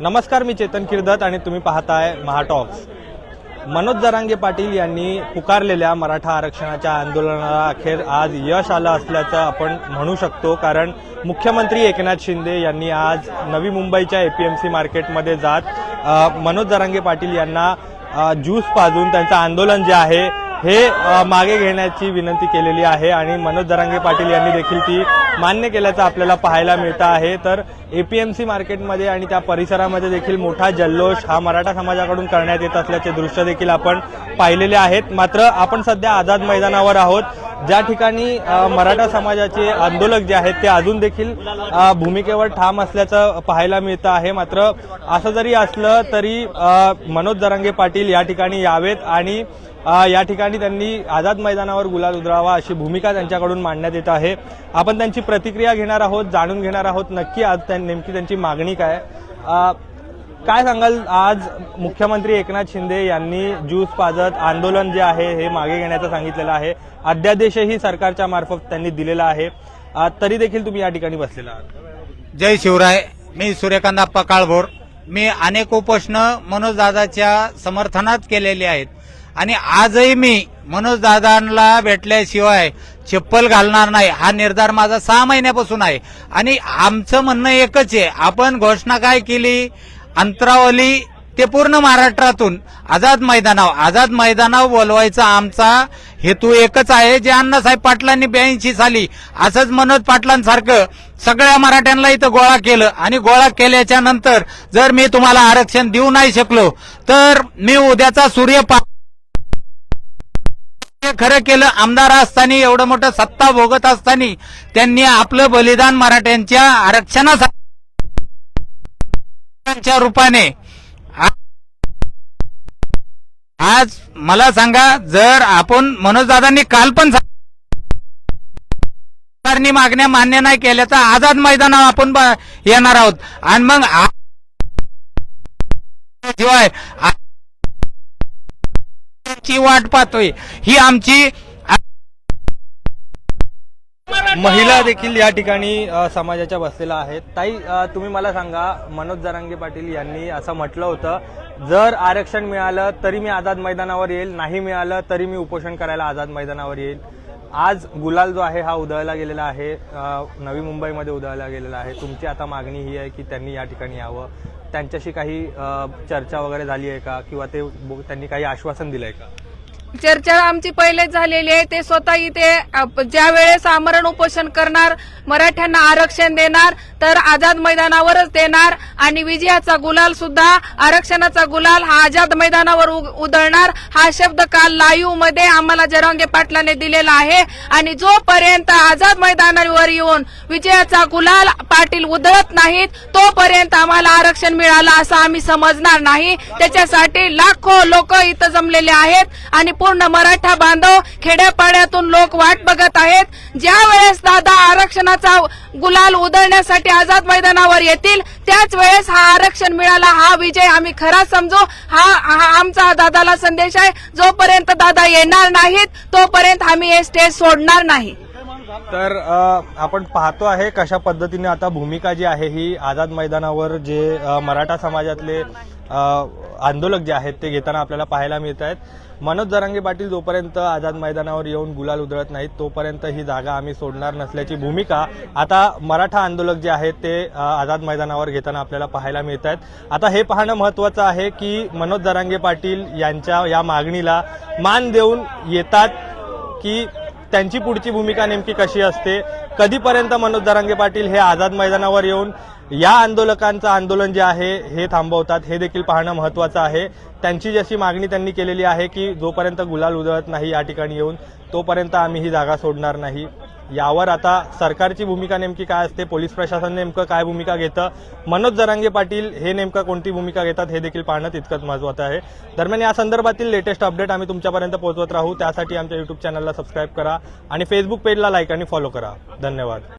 नमस्कार मी चेतन किर्दत आणि तुम्ही पाहताय महाटॉक्स. मनोज जरांगे पाटील यांनी पुकारलेल्या मराठा आरक्षणाच्या आंदोलनाला अखेर आज यश आलं असल्याचं आपण म्हणू शकतो कारण मुख्यमंत्री एकनाथ शिंदे यांनी आज नवी मुंबईच्या एपीएमसी मार्केटमध्ये जात मनोज जरांगे पाटील यांना ज्यूस पाजून त्यांचं आंदोलन जे आहे हे मागे घेण्याची विनंती केलेली आहे आणि मनोज दरांगे पाटील यांनी देखील ती मान्य केल्याचं आपल्याला पाहायला मिळतं आहे. तर एपीएमसी मार्केटमध्ये आणि त्या परिसरामध्ये देखील मोठा जल्लोष हा मराठा समाजाकडून करण्यात येत असल्याचे दृश्य देखील आपण पाहिलेले आहेत. मात्र आपण सध्या आझाद मैदानावर आहोत. ज्या ठिकाणी मराठा समाजाचे आंदोलक जे आहेत ते अजून देखील भूमिकेवर ठाम असल्याचं पाहायला मिळतं आहे. मात्र असं जरी असलं तरी मनोज दरांगे पाटील या ठिकाणी यावेत आणि या ठिकाणी त्यांनी आझाद मैदानावर गुलाल उधळावा अशी भूमिका त्यांच्याकडून मांडण्यात येत आहे. आपण त्यांची प्रतिक्रिया घेणार आहोत जाणून घेणार आहोत नक्की आज नेमकी त्यांची मागणी काय काय सांगाल? आज मुख्यमंत्री एकनाथ शिंदे यांनी ज्यूस पाजत आंदोलन जे आहे हे मागे घेण्याचं सांगितलेलं आहे. अध्यादेशही सरकारच्या मार्फत त्यांनी दिलेला आहे. तरी देखील तुम्ही या ठिकाणी बसलेला आहात. जय शिवराय. मी सूर्यकांत आप्पा काळभोर. मी अनेक उपोषण मनोजदादाच्या समर्थनात केलेली आहेत. आणि आजही मी मनोजदादांना भेटल्याशिवाय चप्पल घालणार नाही. हा निर्धार माझा सहा महिन्यापासून आहे. आणि आमचं म्हणणं एकच आहे. आपण घोषणा काय केली? अंतरावली ते पूर्ण महाराष्ट्रातून आझाद मैदानावर आझाद मैदानावर बोलवायचा आमचा हेतू एकच आहे जे अण्णासाहेब पाटलांनी ब्याऐंशी साली असंच मनोज पाटलांसारखं सगळ्या मराठ्यांना इथं गोळा केलं. आणि गोळा केल्याच्यानंतर जर मी तुम्हाला आरक्षण देऊ नाही शकलो तर मी उद्याचा सूर्य खरं केलं आमदार असताना एवढं मोठं सत्ता भोगत असताना त्यांनी आपलं बलिदान मराठ्यांच्या आरक्षणाच्या रूपाने आज मला सांगा जर आपण मनोजदादांनी काल पण सरकारनी मागण्या मान्य नाही केल्या तर आझाद मैदानावर आपण येणार आहोत. आणि मग शिवाय ची वाट पाहतोय. ही आमची महिला देखील या ठिकाणी समाजाच्या बसलेल्या आहेत. ताई तुम्ही मला सांगा मनोज जरांगे पाटील यांनी असं म्हटलं होतं जर आरक्षण मिळालं तरी मी आझाद मैदानावर येईल. नाही मिळालं तरी मी उपोषण करायला आझाद मैदानावर येईल. आज गुलाल जो आहे हा उधळला गेलेला आहे. नवी मुंबईमध्ये उधळला गेलेला आहे. तुमची आता मागणी ही आहे की त्यांनी या ठिकाणी यावं. त्यांच्याशी काही चर्चा वगैरे झाली आहे का? किंवा ते त्यांनी काही आश्वासन दिलं आहे का? चर्चा आमची पहिलेच झालेली आहे. ते स्वतः इथे ज्या वेळेस आमरण उपोषण करणार मराठ्यांना आरक्षण देणार तर आझाद मैदानावरच देणार आणि विजयाचा गुलाल सुद्धा आरक्षणाचा गुलाल हा आझाद मैदानावर उ- उधळणार. हा शब्द काल लाईव्हमध्ये आम्हाला जरांगे पाटलाने दिलेला आहे. आणि जोपर्यंत आझाद मैदानावर येऊन विजयाचा गुलाल पाटील उधळत नाहीत तोपर्यंत आम्हाला आरक्षण मिळालं असं आम्ही समजणार नाही. त्याच्यासाठी लाखो लोक इथं जमलेले आहेत. आणि पूर्ण मराठा बांधव खेड्यापाड्यातून लोक वाट बघत आहेत. ज्या वेळेस दादा आरक्षणाचा गुलाल उधळण्यासाठी आझाद मैदानावर येतील त्याच वेळेस हा आरक्षण मिळाला. हा विजय आम्ही खरा समजू. हा हा आमचा दादाला संदेश आहे. जोपर्यंत दादा येणार नाहीत तोपर्यंत आम्ही हे स्टेज सोडणार नाही. तर आपण पाहतो आहे कशा पद्धतीने आता भूमिका जी आहे ही आझाद मैदानावर जे मराठा समाजातले आंदोलक जे आहेत ते घेताना आपल्याला पाहायला मिळत आहेत. मनोज जरांगे पाटील जोपर्यंत आझाद मैदानावर येऊन गुलाल उधळत नाहीत तोपर्यंत ही जागा आम्ही सोडणार नसल्याची भूमिका आता मराठा आंदोलक जे आहेत ते आझाद मैदानावर घेताना आपल्याला पाहायला मिळत आहेत. आता हे पाहणं महत्वाचं आहे की मनोज जरांगे पाटील यांच्या या मागणीला मान देऊन येतात की त्यांची पुढची भूमिका नेमकी कशी असते? कधीपर्यंत मनोज दरांगे पाटील हे आझाद मैदानावर येऊन या आंदोलकांचं आंदोलन जे आहे हे थांबवतात. हे देखील पाहणं महत्वाचं आहे. त्यांची जशी मागणी त्यांनी केलेली आहे की जोपर्यंत गुलाल उधळत नाही या ठिकाणी येऊन तोपर्यंत आम्ही ही जागा सोडणार नाही. यावर आता सरकारची भूमिका नेमकी काय असते पोलीस प्रशासन नेमकं काय भूमिका घेतं मनोज जरांगे पाटील हे नेमकं कोणती भूमिका घेतात हे देखील पाहणं तितकंच महत्वाचं आहे. दरम्यान या संदर्भातील लेटेस्ट अपडेट आम्ही तुमच्यापर्यंत पोहोचवत राहू. त्यासाठी आमच्या युट्यूब चॅनलला सबस्क्राईब करा आणि फेसबुक पेजला लाईक आणि फॉलो करा. धन्यवाद.